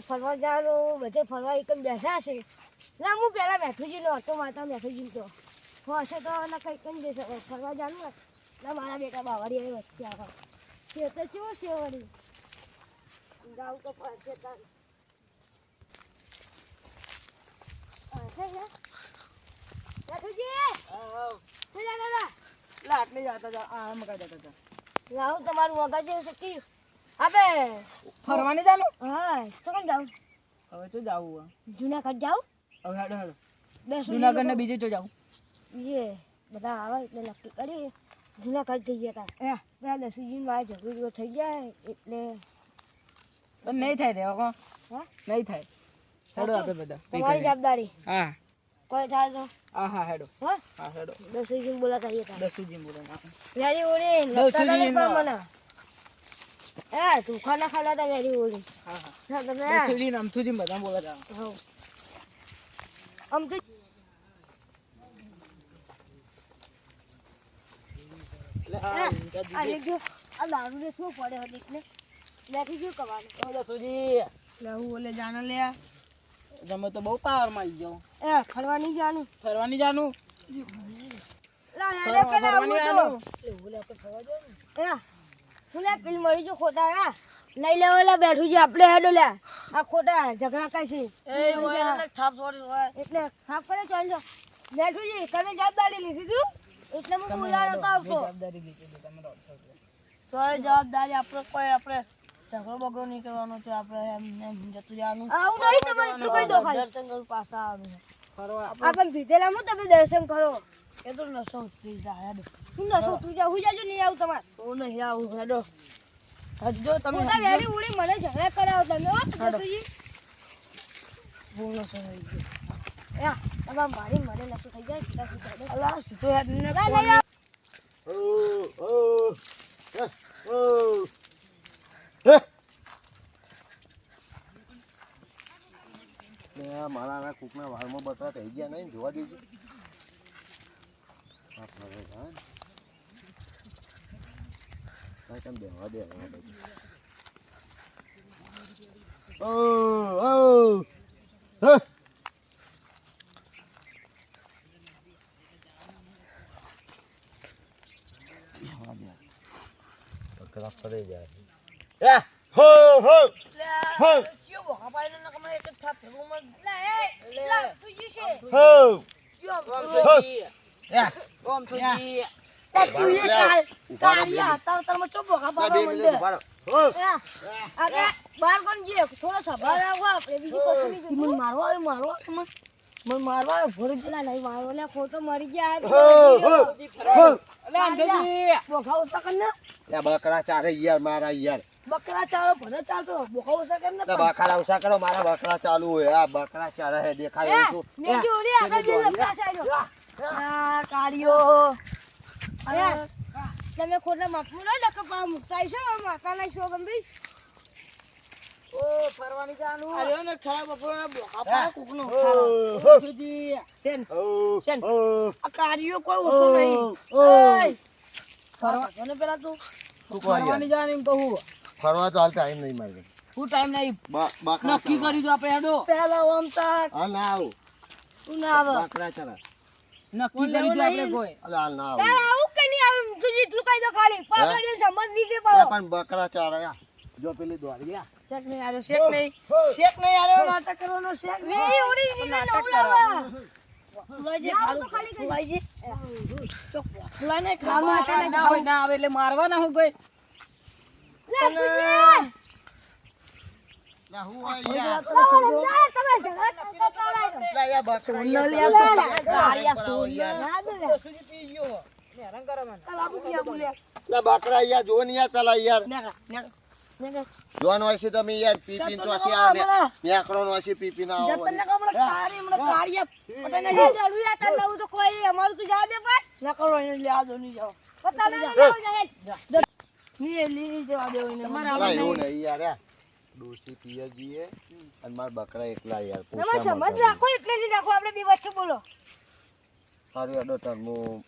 ફરવા જવાનું બધે ફરવા એકમ બેઠા છે ના હું પહેલાં મેથુજીનો હતો માતા મેથુજી તો. હું હશે તો ના કંઈ કંઈ દેશે ફરવા જવાનું ને? ના મારા બેટા બાવાડી આવી વચ્ચે આવે. છે તો કેવું છે વળી? ગાવું તો ફરશે તાર. શું જતા હતા આમ કા જતા હતા લાવું તમારું મગજ જેવું છે આપે. ફરવાની જાનું? હા તો કેમ જાવ હવે તો જાવું જૂનાગઢ જાવ હવે હેડો હેડો. જૂનાગઢ ને બીજે તો જાવ એ બધા આવે એટલે નક્કી કરી જૂનાગઢ જઈએ તા. હતા બધા દસુજી માં ઝઘડો થઈ જાય એટલે નહીં થાય રે હો નહીં થાય. હેડો આપણે બધા તમારી જવાબદારી. હા. કોઈ થાય તો? હા હા હેડો. હા? હા હેડો. દસુજી બોલાતા હતા દસુજી બોલે ના વેરી ઓરે દસુજી લગતા. મને. એ તું ખાના ખાલા હતા વેરી ઓલી. હા હા. તમે દસુજી નામ સુધી બધા બોલે તા હા આમ તો એટલે હા, હા ઇનકા આ દીજે. જો આ દારૂ ને શું પડે હતી એટલે લેથી શું કરવાનું? ઓ દસુજી લે હું ઓલે જાને લે તમે તો બહુ પાવરમાં આવી જાઓ. એ ફરવા નહીં જવાનું ફરવાની જાનું ફરવાની જાનું હું લે પેલી મળી જો ખોટા હા. નહીં લેવા લે બેઠું છે આપણે હેડો લે. આ ખોટા ઝઘડા કઈ છે. એટલે ખાપ કરે ચાલજો બેઠું છે તમે જવાબદારી લીધી તું? એટલે હું આવતો જવાબદારી લીધી તમે તો જવાબદારી આપણે કોઈ આપણે ઝઘડો બગડો નહીં કરવાનો છે આપણે એમ એમ જતું જવાનું આવું નહીં તમારે એટલું કહી દો દર્શન કરું પાછા આવવાનું. ફરવા. ભીતેલા હું તમે દર્શન કરો. એ તો નસો ઉતરી જાય હું. નસો તું જા હું જાજો નહીં આવું તમારે. હું નહીં આવું હેડો. હજુ તમે ખોટા વેરી ઉડી મને ઝઘડા કરાવો તમે ઓ જસુજી. બોલો છો થઈ ગયો. યા તમારે મારી મને નસો થઈ જાય સીધા સીધા અલા સીધો હેડ ને ઓ ઓ ઓ આવ. મારા કૂકના વાળમાં બતરા થઈ ગયા નહીં જોવા દેજો. કેમ બેહવા દે. ઓ, ઓ, હે. બેહવા દે. બકરા ફરી જાય એ, હો, હો, હો, ચિયો બોકા પાડીને ને કમાય એક જ થાપ ભેગું મત લા, એ, લા, તું જી છે. હો. ચિયો ગોમતીજી, એ, ગોમતીજી. તું એ કાલ કાળિયા હતા ચો બોકા બે પાડવા મિનિટ માંડે ઊભા રહો. હો. યા, આગળ બહાર કોણ જઈએ? થોડો સભાર રાખો આપણે બીજું કશું નહીં મને મારવા આવે મારવા આવે મને મને મારવા આવે ભરી પેલા નહીં મારો લે ખોટો મરી ગયા. અલે અંધેજી. બોકા ઓછા કર લે બકરા ચારે યાર મારા યાર બકરા ચાલો ભલે ચાલતો બોકા ઓછા કર ને બકરા ઉષા કરો મારા બકરા ચાલુ હોય આ બકરા ચારે હે દેખાય સાઈડો. આ કાળિયો તમે ખોટા માપવું ના ડકો પા મુકતા છો માતા ના છો ગંભીર ઓ ફરવાની જાનું અરે ને ખરા બપોરના બોકા પાડે કોકનો. શેન હો, શેન. આ કાર્યો કોઈ ઓછો નહીં. ઓય ફરવા જો પેલા તું? ફરવાની જાન એમ કહું ફરવા તો હાલ ટાઈમ નહીં મારે હું ટાઈમ નહીં. નક્કી કરી દો આપણે હેડો. પેલા ઓમ તાક હા ના આવું. તું ના આવ બકરા ચારે. નક્કી કરી દો આપણે કોઈ. હાલ ના આવું. જેટલું કહી દો ખાલી પાછા જે સમજ લે પાડો પણ બકરા ચારે આ. જો પેલી દોડી ગયા શેક નહીં આરો શેક નહીં શેક નહીં આરો નાટક કરવાનો શેક નહીં ઓડી ની નાટક નવલાવા. ફુલાજી ખાલી ફુલાને ખાવા ના હોય ના આવે એટલે મારવાના હોય કોઈ લે, હું આ યાર લાવો, લાવો, તમે ઝઘડા કરતા કરાયો. બકરા લે, બકરા લે, ગાળિયા ના દે લે. પી ગયો હેરાન કરે મને લાબુ કિયા બોલે લે બકરા યાર જો ને યાર પેલા યાર. નેગા નેગા નેગા જોવાનું હોય છે તમે યાર પીપી તો હસી આવે નેકરો નો હસી પીપી ના આવે જતન નેગા કારી મને કારિયા પટે એ જરૂરિયાત જ તો કોઈ અમારું તો જવા દે ભાઈ નકરો એને લે આજો નહીં જાઓ પણ ના લાવો ની લીલી જવા દેવો એને તમારે એવું નહીં યાર યાર. ડોસી પિયર જીએ અને મારા બકરા એકલા યાર સમજ રાખો એટલે જ રાખો આપણે બે બોલો. સારું અડો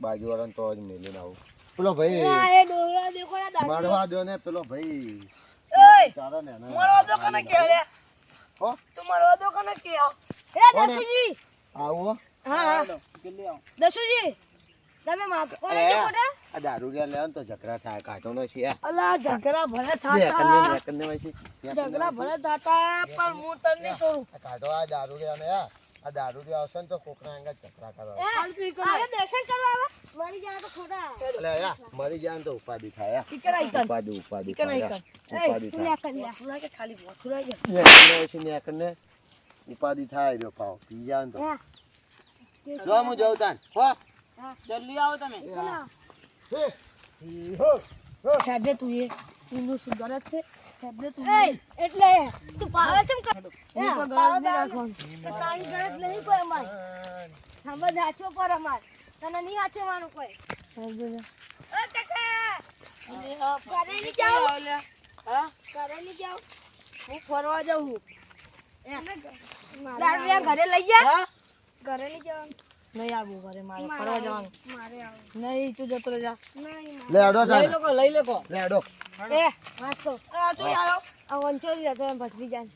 બાજુ વાળાને તો જ મેલીને આવું. પેલો ભાઈ આ એ ડોરા દેખો ને મારવા દો ને પેલો ભાઈ. ઓય ને એને. દો કને કે લે? હો? તું મારો વાદો કને કે? આવ દસુજી. આવો. હા હા. જલ્દી આવો. દસુજી તમે માફ કરો છો આ દારૂ લેવા ને તો ઝઘડા થાય કાઢો નો છે. અલા ઝઘડા ભલે થાતા. ઝઘડા ભલે થાતા પણ હું તને શું છોડું. આ કાઢો આ દારૂ ને આ દારૂ થી આવશે ને તો કોકના અંગત ઝઘડા કરો એ દર્શન કરવા આવે? મરી જાય તો ખોટા. એટલે યા મરી જાય તો ઉપાધિ થાય યા. ઉપાધિ ઉપાધિ થાય તું કે ખાલી કે. છે ને ઉપાધિ થાય રહ્યો પાવ. પી જાય તો. જો હું જઉં તાન હો. જલ્દી આવો તમે. હેડે તું એ. તું સુંદર જ છે? એટલે તું પાવે છે તારી ગરજ નહીં કોઈ અમાર. સમજ હાચો પર અમાર. તને નહીં હાચવાનું કોઈ. ઓ કાકા! જાઓ અલ્યા, હા? ઘરે નહીં જાઉં? હું ફરવા જાઉં. ઘરે લઈ જા. ઘરે નહીં જવાનું. નહીં આવું ઘરે મારે ફરવા જવાનું. મારે નહીં તું જતો જા. નહીં આડો લઈ લો લઈ લો લે આડો. એ તો આ તું આવ્યો આ વંચોરી રહેતો એમ ભસરી જાય.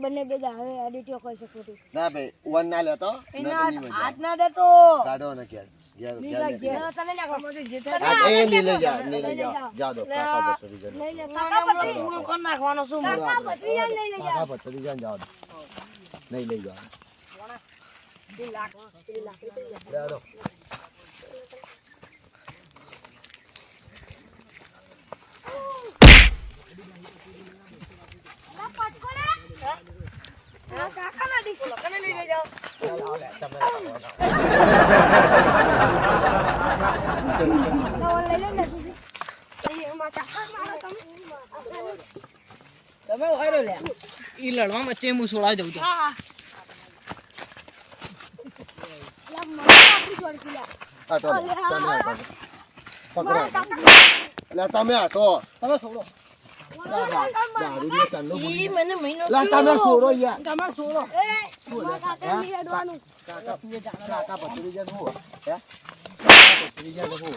બંને બે દાવે એડિટિયો કરી શકો તું ના ભાઈ વન ના લેતો. હાથ ના દેતો. કાઢો ને કે જે લઈ લઈ જા. જા. લઈ લઈ લઈ જા જાઓ? ના લઈ લે ને તું એમાં કાકા મારો તમે હારો લે ઈ લડવામાં ચેમું છોડાવી દઉં છું હા હા લા મને આપણી જોડ છે લા આ તો લે, તમે આ તો. પકડો. કાકા. એટલે તમે છોડો. તમે છોડો યાર. તમે છોડો. કાકા ભત્રીજા ને હું? હે કાકા ભત્રીજા હું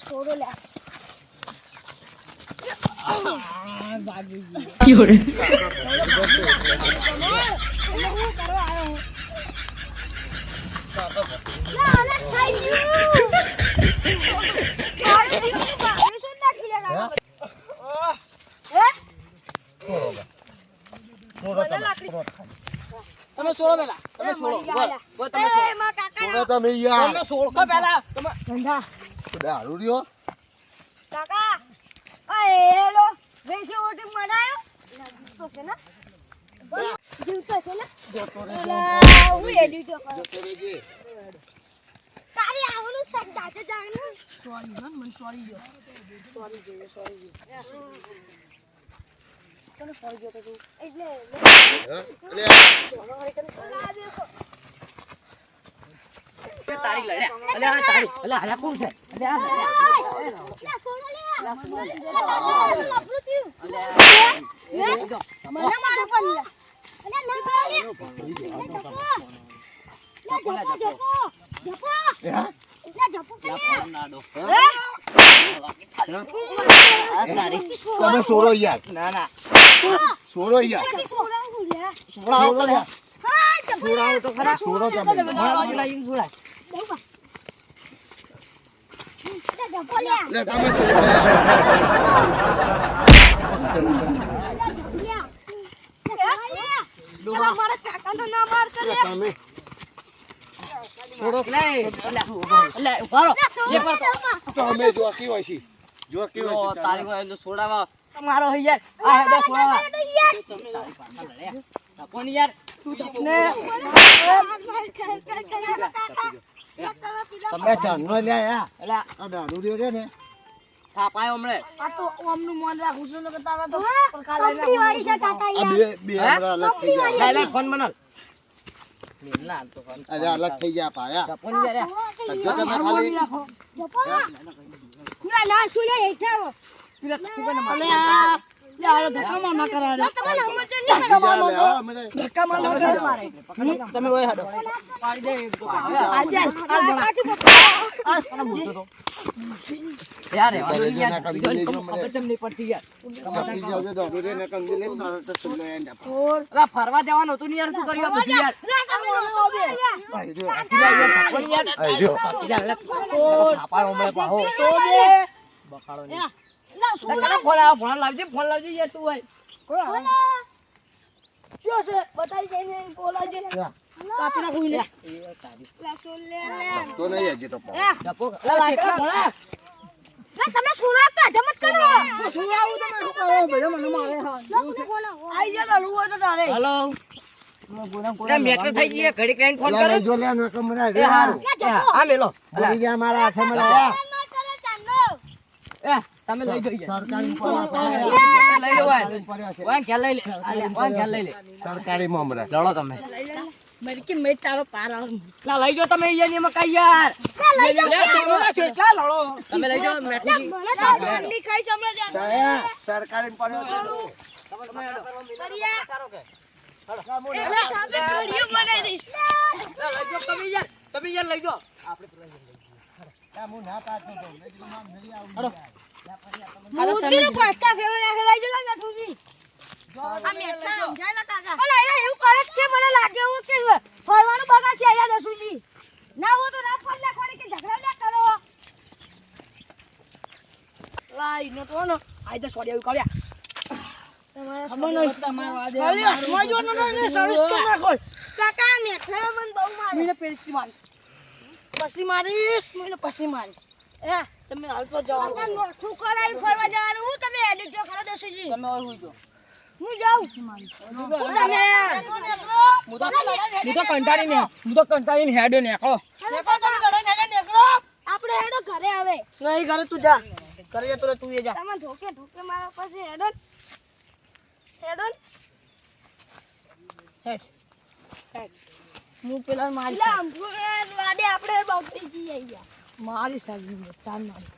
છોડો લે. કાકા તમે તમે પેલા રહ્યો કાકા આ એલો ઓટી મનાયો જીવતો છે ને એડિટ રહેજે. સોરી મને જોતો મારો પણ તમે સોરો યાર ના ના છોડો યાર સોરાવું જપો છોડાવો તો ખરા છોડો તમે મારા બાજુ લાગીને છોડાય દેવા લે જપો લે લે તમે છોડો યાર. મારા કાકા નો ના માર કરે તમે લે ઉભારો જે પર તમે જોકી હોય છે જોકી તો હોય છે તારીખ હોય તો છોડાવા તમારો યાર. આ હેડો છોડાવા કોણ યાર ને તમે ચાંદનો લે. યાર. અલે આ દારૂ રહ્યો છે ને. થાપાયો હમણે આ તો ઓમનું મન રાખું છું કે તારા તો કંપની વાળી છે કાકા યાર બે બે હમણાં અલગ થઈ લે લે ફોન મનલ મેલના તો ફોન અરે અલગ થઈ ગયા પાયા ફોન યાર જો તમે ખાલી ના ના સુલે હેઠા તિરક કુકને અને આ ફરવા જવાનું હતું ને યાર શું કર્યું યાર? બખાડો નહીં. ના, લે, ફોન આવો, ફોન લાવજે ફોન લાવજે યાર તું હોય શું છે? બતાવી જઈને બોલાજે કાપી નાખું લે. તો નહીં હજી તો પાવ. ડફો. અલા, લાઈટનો ફોન? આવ. ના, તમે સુરત કા જમત કરો. શું તમે? શું કરો? બધો મને મારે હા. આઈ જા ચાલુ હોય તો તારે. હલો. મેટર થઈ ગઈ ઘડી કરીને ફોન કરો. જો લે ને કમ એ હારું. હા મેલો. ગયા મારા હાથે મને એ. તમે લઈ જઈએ. સરકારી લઈ લો. પડ્યા છે લઈ લે? અલા, વાય લઈ લે? સરકારી મમરા લડો તમે. મેરી કે તારો પાર લા લઈ જાઓ તમે અહીંયા ની મકાઈ યાર. લે, તમે કેટલા લડો. તમે લઈ જાઓ મેઠી ની ખાઈ સમજે સરકારી પડ્યો તમે ઘડિયું બનાવી દઈશ. લા, તમે યાર. લઈ જાઓ. આ ના પાડતો મેં કીધું મામ નહીં આવું. પસ્તા લઈ જજો ને આ મેઠા સમજાયેલા કાકા અલા એને એવું કરે છે મને લાગે એવું કે ફરવાનું બગા છે અહીંયા દસુજી ના હું તો ના ફોન નાખવાની કે ઝઘડા ના કરો. લાઈ નો તો નો આઈ તો સોડી આવી કાવ્યા તમારા ખબર નહીં. ખાલી હાથમાં જો ને ને સરસ તો નાખો. કાકા મેઠા મને બહુ મારે. મને પેલી મારી પછી મારીશ મને પછી મારીશ એ તમે હાલતો જાઓ. તમે મોઠું કરાવી ફરવા જવાનું. હું તમે એડિટ જો કરો દસુજી તમે હોય હુઈ જાઓ. હું જાઉં. તમે હું તો હું તો કંટાળી ને હું તો કંટાળીને હેડ્યો નેકો આપણે હેડો ઘરે આવે નહીં ઘરે તું જા. ઘરે જતો તું એ જા. તમે ધોકે ધોકે મારા પાસે હેડો હેડો ને. હેઠ હેઠ હું પેલા મારી આપણે બગડી જઈએ અહીંયા મારી સાજી તાર મારી